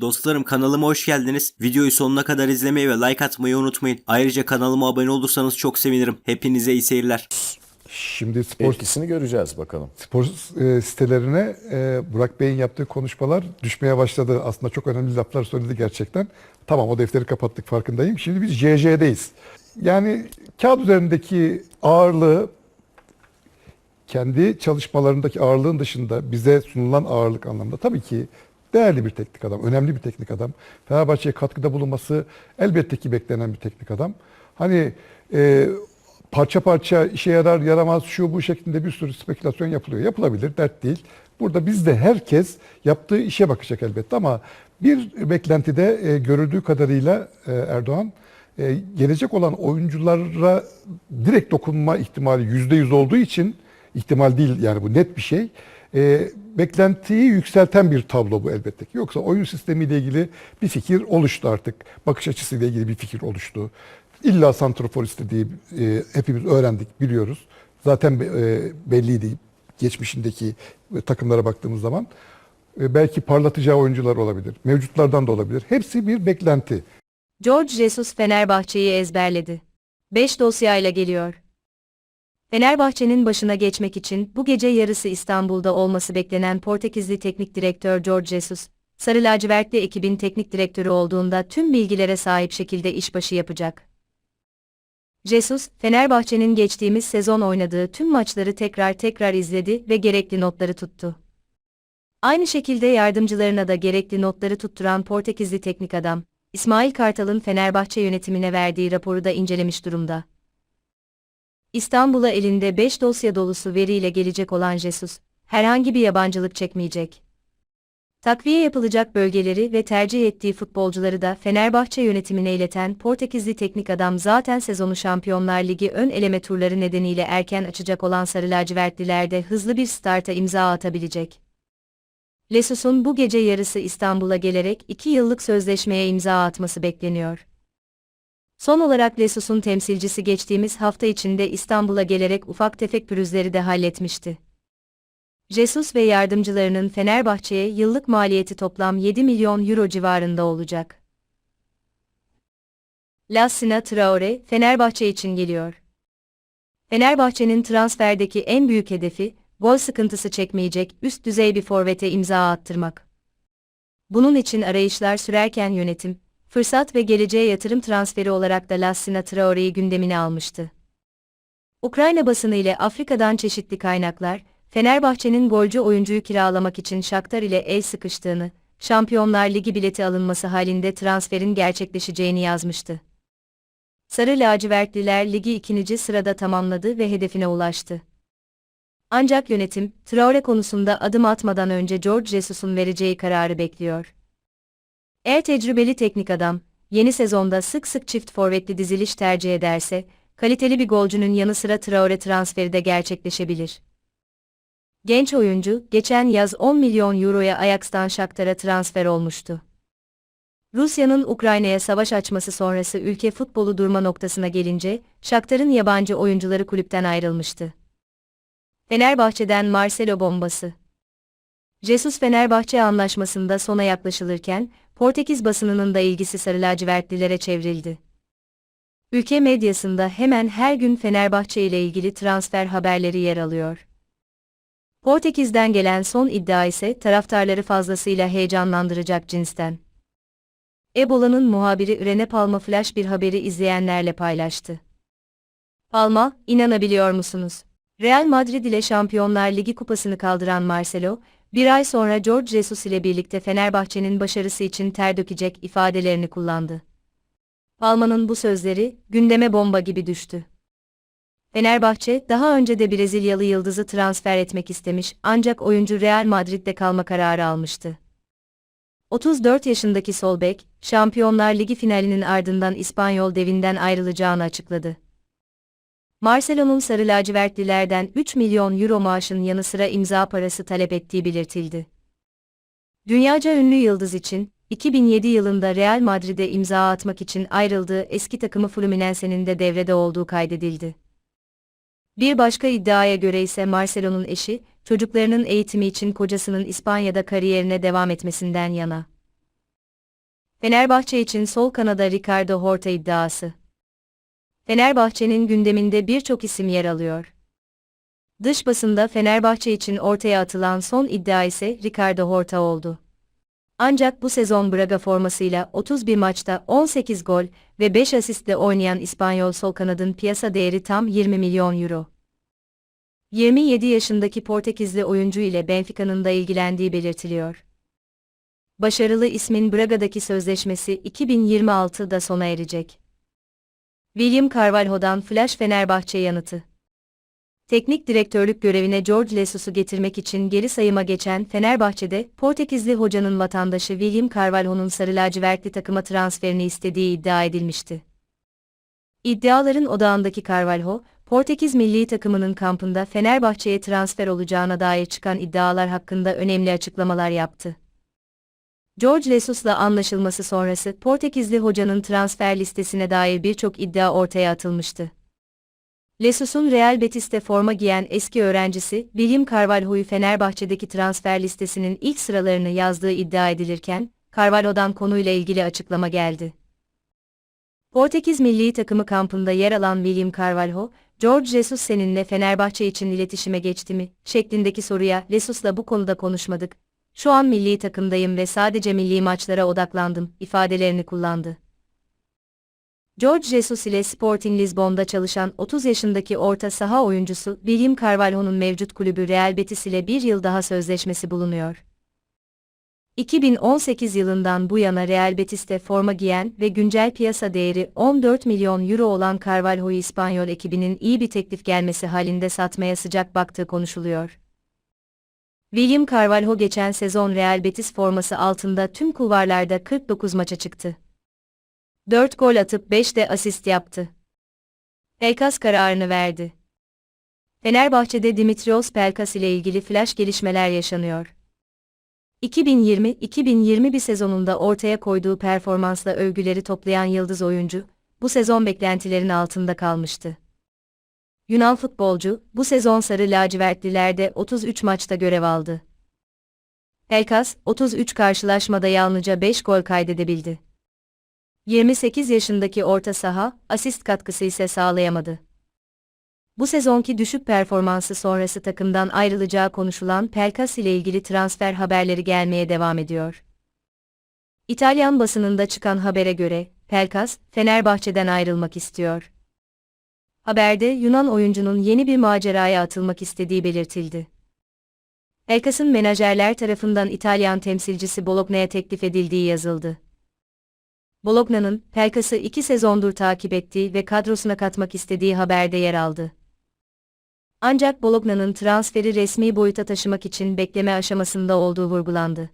Dostlarım kanalıma hoş geldiniz. Videoyu sonuna kadar izlemeyi ve like atmayı unutmayın. Ayrıca kanalıma abone olursanız çok sevinirim. Hepinize iyi seyirler. Şimdi spor, Etkisini göreceğiz bakalım. spor e, sitelerine e, Burak Bey'in yaptığı konuşmalar düşmeye başladı. Aslında çok önemli laflar söyledi gerçekten. Tamam o defteri kapattık farkındayım. Şimdi biz JJ'deyiz. Yani kağıt üzerindeki ağırlığı kendi çalışmalarındaki ağırlığın dışında bize sunulan ağırlık anlamında tabii ki değerli bir teknik adam, önemli bir teknik adam. Fenerbahçe'ye katkıda bulunması elbette ki beklenen bir teknik adam. Hani e, parça parça işe yarar yaramaz şu bu şeklinde bir sürü spekülasyon yapılıyor. Yapılabilir, dert değil. Burada bizde herkes yaptığı işe bakacak elbette ama bir beklentide e, görüldüğü kadarıyla e, Erdoğan e, gelecek olan oyunculara direkt dokunma ihtimali yüzde yüz olduğu için ihtimal değil yani bu net bir şey. E, beklentiyi yükselten bir tablo bu elbette ki. Yoksa oyun sistemiyle ilgili bir fikir oluştu artık. Bakış açısıyla ilgili bir fikir oluştu. İlla santrofor istediği e, hepimiz öğrendik, biliyoruz. Zaten e, belliydi geçmişindeki takımlara baktığımız zaman. E, belki parlatacağı oyuncular olabilir. Mevcutlardan da olabilir. Hepsi bir beklenti. George Jesus Fenerbahçe'yi ezberledi. 5 dosyayla geliyor. Fenerbahçe'nin başına geçmek için bu gece yarısı İstanbul'da olması beklenen Portekizli teknik direktör George Jesus, Sarı lacivertli ekibin teknik direktörü olduğunda tüm bilgilere sahip şekilde işbaşı yapacak. Jesus, Fenerbahçe'nin geçtiğimiz sezon oynadığı tüm maçları tekrar tekrar izledi ve gerekli notları tuttu. Aynı şekilde yardımcılarına da gerekli notları tutturan Portekizli teknik adam, İsmail Kartal'ın Fenerbahçe yönetimine verdiği raporu da incelemiş durumda. İstanbul'a elinde 5 dosya dolusu veriyle gelecek olan Jesus, herhangi bir yabancılık çekmeyecek. Takviye yapılacak bölgeleri ve tercih ettiği futbolcuları da Fenerbahçe yönetimine ileten Portekizli teknik adam zaten sezonu Şampiyonlar Ligi ön eleme turları nedeniyle erken açacak olan Sarı lacivertliler hızlı bir starta imza atabilecek. Lesus'un bu gece yarısı İstanbul'a gelerek 2 yıllık sözleşmeye imza atması bekleniyor. Son olarak Lesus'un temsilcisi geçtiğimiz hafta içinde İstanbul'a gelerek ufak tefek pürüzleri de halletmişti. Jesus ve yardımcılarının Fenerbahçe'ye yıllık maliyeti toplam 7 milyon euro civarında olacak. Lassina Traore, Fenerbahçe için geliyor. Fenerbahçe'nin transferdeki en büyük hedefi, gol sıkıntısı çekmeyecek üst düzey bir forvete imza attırmak. Bunun için arayışlar sürerken yönetim, fırsat ve geleceğe yatırım transferi olarak da Lassina Traore'yi gündemine almıştı. Ukrayna basını ile Afrika'dan çeşitli kaynaklar, Fenerbahçe'nin golcü oyuncuyu kiralamak için Shakhtar ile el sıkıştığını, Şampiyonlar Ligi bileti alınması halinde transferin gerçekleşeceğini yazmıştı. Sarı lacivertliler ligi ikinci sırada tamamladı ve hedefine ulaştı. Ancak yönetim, Traore konusunda adım atmadan önce George Jesus'un vereceği kararı bekliyor. Eğer tecrübeli teknik adam, yeni sezonda sık sık çift forvetli diziliş tercih ederse, kaliteli bir golcünün yanı sıra Traore transferi de gerçekleşebilir. Genç oyuncu, geçen yaz 10 milyon euroya Ajax'tan Shakhtar'a transfer olmuştu. Rusya'nın Ukrayna'ya savaş açması sonrası ülke futbolu durma noktasına gelince, Shakhtar'ın yabancı oyuncuları kulüpten ayrılmıştı. Fenerbahçe'den Marcelo bombası. Jesus Fenerbahçe anlaşmasında sona yaklaşılırken, Portekiz basınının da ilgisi sarı lacivertlilere çevrildi. Ülke medyasında hemen her gün Fenerbahçe ile ilgili transfer haberleri yer alıyor. Portekiz'den gelen son iddia ise taraftarları fazlasıyla heyecanlandıracak cinsten. Ebola'nın muhabiri Rene Palma flash bir haberi izleyenlerle paylaştı. Palma, inanabiliyor musunuz? Real Madrid ile Şampiyonlar Ligi kupasını kaldıran Marcelo, bir ay sonra George Jesus ile birlikte Fenerbahçe'nin başarısı için ter dökecek ifadelerini kullandı. Palma'nın bu sözleri, gündeme bomba gibi düştü. Fenerbahçe, daha önce de Brezilyalı yıldızı transfer etmek istemiş ancak oyuncu Real Madrid'de kalma kararı almıştı. 34 yaşındaki sol bek, Şampiyonlar Ligi finalinin ardından İspanyol devinden ayrılacağını açıkladı. Marcelo'nun sarı lacivertlilerden 3 milyon euro maaşın yanı sıra imza parası talep ettiği belirtildi. Dünyaca ünlü yıldız için, 2007 yılında Real Madrid'e imza atmak için ayrıldığı eski takımı Fluminense'nin de devrede olduğu kaydedildi. Bir başka iddiaya göre ise Marcelo'nun eşi, çocuklarının eğitimi için kocasının İspanya'da kariyerine devam etmesinden yana. Fenerbahçe için sol kanada Ricardo Horta iddiası. Fenerbahçe'nin gündeminde birçok isim yer alıyor. Dış basında Fenerbahçe için ortaya atılan son iddia ise Ricardo Horta oldu. Ancak bu sezon Braga formasıyla 31 maçta 18 gol ve 5 asistle oynayan İspanyol sol kanadın piyasa değeri tam 20 milyon euro. 27 yaşındaki Portekizli oyuncu ile Benfica'nın da ilgilendiği belirtiliyor. Başarılı ismin Braga'daki sözleşmesi 2026'da sona erecek. William Carvalho'dan Flash Fenerbahçe yanıtı. Teknik direktörlük görevine George Jesus'u getirmek için geri sayıma geçen Fenerbahçe'de Portekizli hocanın vatandaşı William Carvalho'nun sarı lacivertli takıma transferini istediği iddia edilmişti. İddiaların odağındaki Carvalho, Portekiz milli takımının kampında Fenerbahçe'ye transfer olacağına dair çıkan iddialar hakkında önemli açıklamalar yaptı. George Jesus'la anlaşılması sonrası Portekizli hocanın transfer listesine dair birçok iddia ortaya atılmıştı. Jesus'un Real Betis'te forma giyen eski öğrencisi William Carvalho'yu Fenerbahçe'deki transfer listesinin ilk sıralarını yazdığı iddia edilirken, Carvalho'dan konuyla ilgili açıklama geldi. Portekiz milli takımı kampında yer alan William Carvalho, George Jesus seninle Fenerbahçe için iletişime geçti mi? şeklindeki soruya Jesus'la bu konuda konuşmadık. Şu an milli takımdayım ve sadece milli maçlara odaklandım ifadelerini kullandı. George Jesus ile Sporting Lisbon'da çalışan 30 yaşındaki orta saha oyuncusu William Carvalho'nun mevcut kulübü Real Betis ile bir yıl daha sözleşmesi bulunuyor. 2018 yılından bu yana Real Betis'te forma giyen ve güncel piyasa değeri 14 milyon euro olan Carvalho'yu İspanyol ekibinin iyi bir teklif gelmesi halinde satmaya sıcak baktığı konuşuluyor. William Carvalho geçen sezon Real Betis forması altında tüm kulvarlarda 49 maça çıktı. 4 gol atıp 5 de asist yaptı. Pelkas kararını verdi. Fenerbahçe'de Dimitrios Pelkas ile ilgili flash gelişmeler yaşanıyor. 2020-2021 sezonunda ortaya koyduğu performansla övgüleri toplayan yıldız oyuncu, bu sezon beklentilerin altında kalmıştı. Yunan futbolcu, bu sezon Sarı Lacivertlilerde 33 maçta görev aldı. Pelkas, 33 karşılaşmada yalnızca 5 gol kaydedebildi. 28 yaşındaki orta saha, asist katkısı ise sağlayamadı. Bu sezonki düşük performansı sonrası takımdan ayrılacağı konuşulan Pelkas ile ilgili transfer haberleri gelmeye devam ediyor. İtalyan basınında çıkan habere göre, Pelkas, Fenerbahçe'den ayrılmak istiyor. Haberde Yunan oyuncunun yeni bir maceraya atılmak istediği belirtildi. Pelkas'ın menajerler tarafından İtalyan temsilcisi Bologna'ya teklif edildiği yazıldı. Bologna'nın Pelkas'ı iki sezondur takip ettiği ve kadrosuna katmak istediği haberde yer aldı. Ancak Bologna'nın transferi resmi boyuta taşımak için bekleme aşamasında olduğu vurgulandı.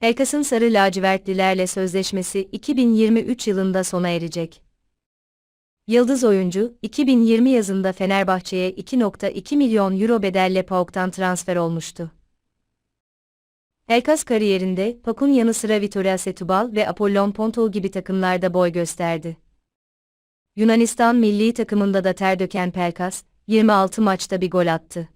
Pelkas'ın sarı lacivertlilerle sözleşmesi 2023 yılında sona erecek. Yıldız oyuncu, 2020 yazında Fenerbahçe'ye 2.2 milyon euro bedelle PAOK'tan transfer olmuştu. Pelkas kariyerinde PAOK'un yanı sıra Vitória Setúbal ve Apollon Pontul gibi takımlarda boy gösterdi. Yunanistan milli takımında da ter döken Pelkas, 26 maçta bir gol attı.